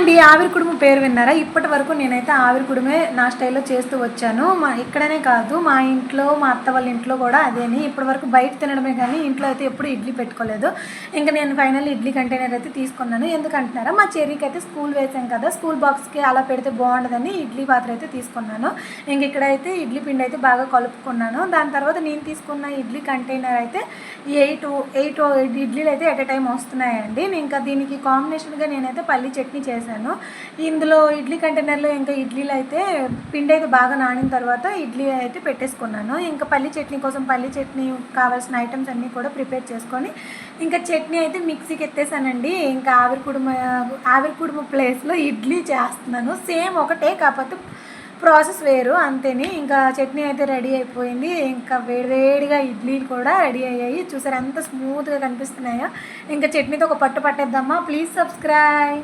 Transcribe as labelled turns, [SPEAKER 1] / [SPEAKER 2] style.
[SPEAKER 1] అండి ఆవిరి కుడుము పేరు విన్నారా? ఇప్పటి వరకు నేనైతే ఆవిరి కుడుమే నా స్టైల్లో చేస్తూ వచ్చాను. మా ఇక్కడనే కాదు మా ఇంట్లో మా అత్త వాళ్ళ ఇంట్లో కూడా అదేని. ఇప్పటి వరకు బయట తినడమే కానీ ఇంట్లో అయితే ఎప్పుడు ఇడ్లీ పెట్టుకోలేదు. ఇంకా నేను ఫైనల్ ఇడ్లీ కంటైనర్ అయితే తీసుకున్నాను. ఎందుకంటున్నారా? మా చెర్రీకి అయితే స్కూల్ వేసాం కదా స్కూల్ బాక్స్కి అలా పెడితే బాగుండదని ఇడ్లీ పాత్ర అయితే తీసుకున్నాను. ఇంక ఇక్కడైతే ఇడ్లీ పిండి అయితే బాగా కలుపుకున్నాను. దాని తర్వాత నేను తీసుకున్న ఇడ్లీ కంటైనర్ అయితే ఎయిట్ ఎయిట్ ఇడ్లీలు అయితే ఎట్ ఎ టైం వస్తున్నాయండి. ఇంకా దీనికి కాంబినేషన్గా నేనైతే పల్లి చట్నీ చేశాను. ఇందులో ఇడ్లీ కంటైనర్లో ఇంకా ఇడ్లీలు అయితే పిండి అయితే బాగా నానిన తర్వాత ఇడ్లీ అయితే పెట్టేసుకున్నాను. ఇంకా పల్లి చట్నీ కోసం పల్లి చట్నీ కావాల్సిన ఐటమ్స్ అన్నీ కూడా ప్రిపేర్ చేసుకొని ఇంకా చట్నీ అయితే మిక్సీకి ఎత్తేసానండి. ఇంకా ఆవిరి కుడుమ ఆవిరి కుడుమ ప్లేస్లో ఇడ్లీ చేస్తున్నాను. సేమ్ ఒకటే కాకపోతే ప్రాసెస్ వేరు అంతేని. ఇంకా చట్నీ అయితే రెడీ అయిపోయింది. ఇంకా వేడివేడిగా ఇడ్లీలు కూడా రెడీ అయ్యాయి. చూసారు ఎంత స్మూత్గా కనిపిస్తున్నాయో. ఇంకా చట్నీతో ఒక పట్టు పట్టేద్దామా? Please subscribe.